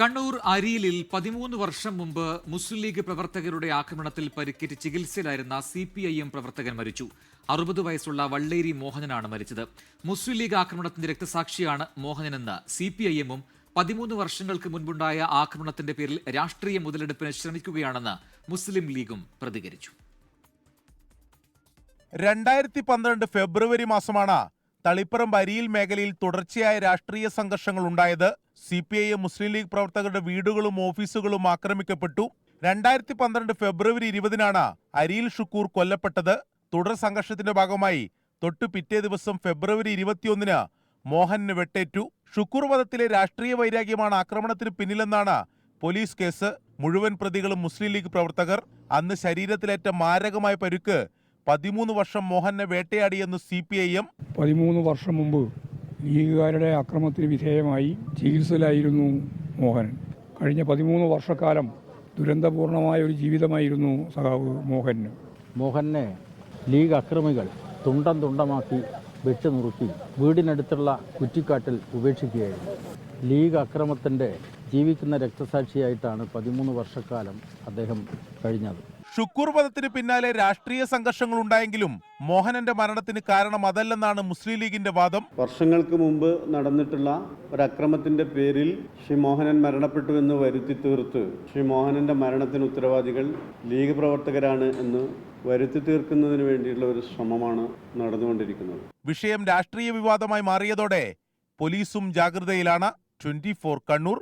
കണ്ണൂർ അരിയിലിൽ പതിമൂന്ന് വർഷം മുമ്പ് മുസ്ലിം ലീഗ് പ്രവർത്തകരുടെ ആക്രമണത്തിൽ പരിക്കേറ്റ് ചികിത്സയിലായിരുന്ന സി പി ഐ എം പ്രവർത്തകൻ മരിച്ചു. അറുപത് വയസ്സുള്ള വള്ളേരി മോഹനനാണ് മരിച്ചത്. മുസ്ലിം ലീഗ് ആക്രമണത്തിന്റെ രക്തസാക്ഷിയാണ് മോഹനനെന്ന് സി പി ഐ എമ്മും പതിമൂന്ന് വർഷങ്ങൾക്ക് മുൻപുണ്ടായ ആക്രമണത്തിന്റെ പേരിൽ രാഷ്ട്രീയ മുതലെടുപ്പിന് ശ്രമിക്കുകയാണെന്ന് മുസ്ലിം ലീഗും പ്രതികരിച്ചു. രണ്ടായിരത്തി പന്ത്രണ്ട് ഫെബ്രുവരി മാസമാണ് തളിപ്പറമ്പ് വരിയിൽ മേഖലയിൽ തുടർച്ചയായ രാഷ്ട്രീയ സംഘർഷങ്ങൾ ഉണ്ടായത് C P I M Muslim League പ്രവർത്തകരുടെ വീടുകളും ഓഫീസുകളും ആക്രമിക്കപ്പെട്ടു. രണ്ടായിരത്തി പന്ത്രണ്ട് ഫെബ്രുവരി ഇരുപതിനാണ് അരിയിൽ ഷുക്കൂർ കൊല്ലപ്പെട്ടത്. തുടർ സംഘർഷത്തിന്റെ ഭാഗമായി തൊട്ടു പിറ്റേ ദിവസം ഫെബ്രുവരി ഇരുപത്തിയൊന്നിന് മോഹനന് വെട്ടേറ്റു. ഷുക്കൂർ വധത്തിലെ രാഷ്ട്രീയ വൈരാഗ്യമാണ് ആക്രമണത്തിന് പിന്നിലെന്നാണ് പോലീസ് കേസ്. മുഴുവൻ പ്രതികളും മുസ്ലിം ലീഗ് പ്രവർത്തകർ. അന്ന് ശരീരത്തിലേറ്റ മാരകമായ പരുക്ക് പതിമൂന്ന് വർഷം മോഹനെ വേട്ടയാടിയെന്ന് സി പി ഐ എം. പതിമൂന്ന് വർഷം മുമ്പ് ലീഗുകാരുടെ അക്രമത്തിന് വിധേയമായി ചികിത്സയിലായിരുന്നു മോഹൻ കഴിഞ്ഞ പതിമൂന്ന് വർഷക്കാലം ദുരന്തപൂർണമായ ഒരു ജീവിതമായിരുന്നു സഖാവ് മോഹന്. മോഹനെ ലീഗ് അക്രമികൾ തുണ്ടം തുണ്ടമാക്കി വെട്ടുനുറുക്കി വീടിനടുത്തുള്ള കുറ്റിക്കാട്ടിൽ ഉപേക്ഷിക്കുകയായിരുന്നു. ലീഗ് അക്രമത്തിന്റെ ജീവിക്കുന്ന രക്തസാക്ഷിയായിട്ടാണ് പതിമൂന്ന് വർഷക്കാലം അദ്ദേഹം കഴിഞ്ഞത്. ഷുക്കൂർ വധത്തിന് പിന്നാലെ രാഷ്ട്രീയ സംഘർഷങ്ങൾ ഉണ്ടായെങ്കിലും മോഹനന്റെ മരണത്തിന് കാരണം അതല്ലെന്നാണ് മുസ്ലിം ലീഗിന്റെ വാദം. വർഷങ്ങൾക്ക് മുമ്പ് നടന്നിട്ടുള്ള ഒരു അക്രമത്തിന്റെ പേരിൽ ശ്രീ മോഹനൻ മരണപ്പെട്ടു എന്ന് വരുത്തി തീർത്ത് ശ്രീ മോഹനന്റെ മരണത്തിന് ഉത്തരവാദികൾ ലീഗ് പ്രവർത്തകരാണ് എന്ന് വരുത്തി തീർക്കുന്നതിന് വേണ്ടിയുള്ള ഒരു ശ്രമമാണ് നടന്നുകൊണ്ടിരിക്കുന്നത്. വിഷയം രാഷ്ട്രീയ വിവാദമായി മാറിയതോടെ പോലീസും ജാഗ്രതയിലാണ്. ട്വന്റി കണ്ണൂർ.